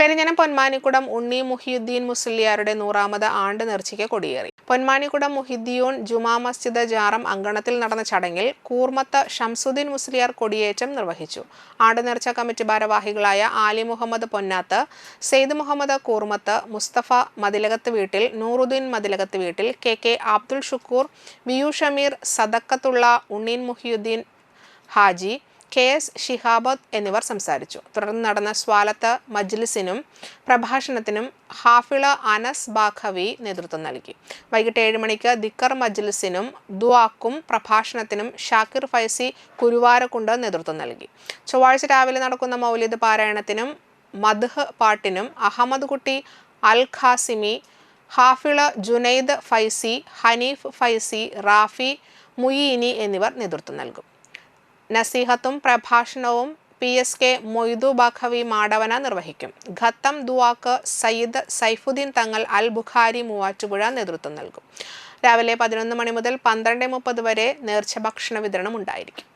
പെരിഞ്ഞനം പൊന്മാനിക്കുടം ഉണ്ണി മുഹിയുദ്ദീൻ മുസ്ലിയാരുടെ നൂറാമത് ആണ്ട് നേർച്ചയ്ക്ക് കൊടിയേറി. പൊന്മാനിക്കുടം മുഹിദ്ദീൻ ജുമാ മസ്ജിദ് ജാറം അങ്കണത്തിൽ നടന്ന ചടങ്ങിൽ കൂർമത്ത് ഷംസുദ്ദീൻ മുസ്ലിയാർ കൊടിയേറ്റം നിർവഹിച്ചു. ആണ്ട് നേർച്ച കമ്മിറ്റി ഭാരവാഹികളായ ആലി മുഹമ്മദ് പൊന്നാത്ത് സെയ്ദ് മുഹമ്മദ് കൂർമത്ത് മുസ്തഫ മതിലകത്ത് വീട്ടിൽ നൂറുദ്ദീൻ മതിലകത്ത് വീട്ടിൽ K K Abdul Shukoor VU Shameer Sadakathulla Unneen Muhiyuddin Haji K S Shihabath എന്നിവർ സംസാരിച്ചു. തുടർന്ന് നടന്ന സ്വാലത്ത് മജ്ലിസിനും പ്രഭാഷണത്തിനും ഹാഫിള അനസ് ബാഖവി നേതൃത്വം നൽകി. വൈകിട്ട് ഏഴ് മണിക്ക് ദിക്കർ മജ്ലിസിനും ദുവാക്കും പ്രഭാഷണത്തിനും ഷാക്കിർ ഫൈസി കുരുവാരക്കുണ്ട് നേതൃത്വം നൽകി. ചൊവ്വാഴ്ച രാവിലെ നടക്കുന്ന മൗലിദ് പാരായണത്തിനും മദ്ഹ് പാട്ടിനും അഹമ്മദ് കുട്ടി അൽ ഖാസിമി ഹാഫിള ജുനൈദ് ഫൈസി ഹനീഫ് ഫൈസി റാഫി മുയീനി എന്നിവർ നേതൃത്വം നൽകും. നസീഹത്തും പ്രഭാഷണവും P S K Moidu Baqavi Madavana നിർവഹിക്കും. ഖത്തം ദുവാക്ക് സയ്യിദ് സൈഫുദ്ദീൻ തങ്ങൾ അൽ ബുഖാരി മൂവാറ്റുപുഴ നേതൃത്വം നൽകും. രാവിലെ പതിനൊന്ന് മണി മുതൽ പന്ത്രണ്ട് മുപ്പത് വരെ നേർച്ച ഭക്ഷണ വിതരണം ഉണ്ടായിരിക്കും